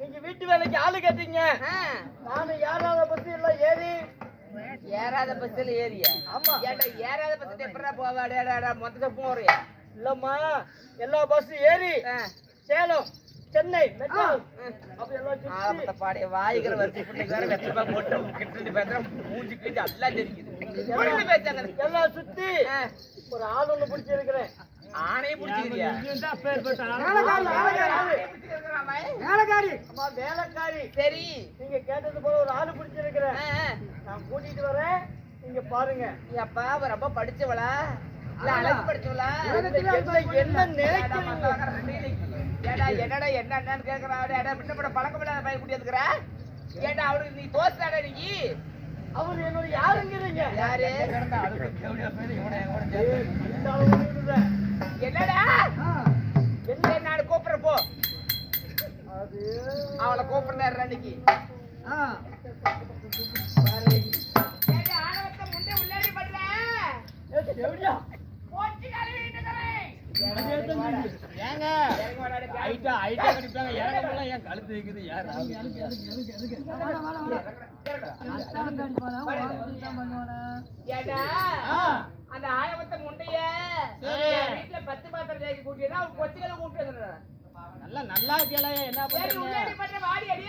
நீங்க வீட்டு வேலைக்கு ஆளு கேட்டீங்க. நானும் யாராவது பத்தி எல்லாம் ஏறி. ஏறாத பஸ்ல ஏறிய? ஆமா. ஏன்டா ஏறாத பஸ்ல எப்படா போவாடா மொத்தத்தை போறியா? இல்லம்மா எல்லா பஸ் ஏறி. சேலம் சென்னை பாடைய வாய்கிற வரிசை பிள்ளைக்கு வேற வெத்தலை போட்டு கிட்டு பேசுற மூஞ்சி கிழிஞ்சு எல்லாம் சுத்தி. ஒரு ஆள் ஒண்ணு பிடிச்சிருக்கிறேன். ஆணையை பிடிச்சிக்கிறியா வேலைக்காரி அம்மா வேலைக்காரி. சரி. நீங்க கேட்டது போல ஒரு ஆளு பிடிச்சிருக்கிறேன். நான் கூட்டிட்டு வரேன். நீங்க பாருங்க. அப்பா அவ ரொம்ப படிச்சவளா? இல்ல அழகு படிச்சவளா? என்ன நினைக்கிறீங்க என்னடா என்ன என்னன்னு கேக்குறா ஏடா முன்ன பட பழக்கம் இல்லாத பையன் குடியிருக்கிற ஏடா அவனுக்கு நீ தோஸ்தாடா நீ? அவர் என்னோட யாருங்கிறீங்க? யாரு? அவளை கூப்பிடுறாரு அன்னைக்கு. ஏங்க. ஐட்டா ஐட்டா கடிப்பாங்க. இறங்கலாம் ஏன் கழுத்து வைக்குது. யார் ஏடா ஆ. அந்த ஆயவத்தை முண்டைய சரி. வீட்டுல பத்து பாத்திரம் தேய்ச்சி கூட்டியதா அவன் கொச்சிகளை கூப்பிட்டு வந்துடுறேன் நல்லா கேள என்ன சரி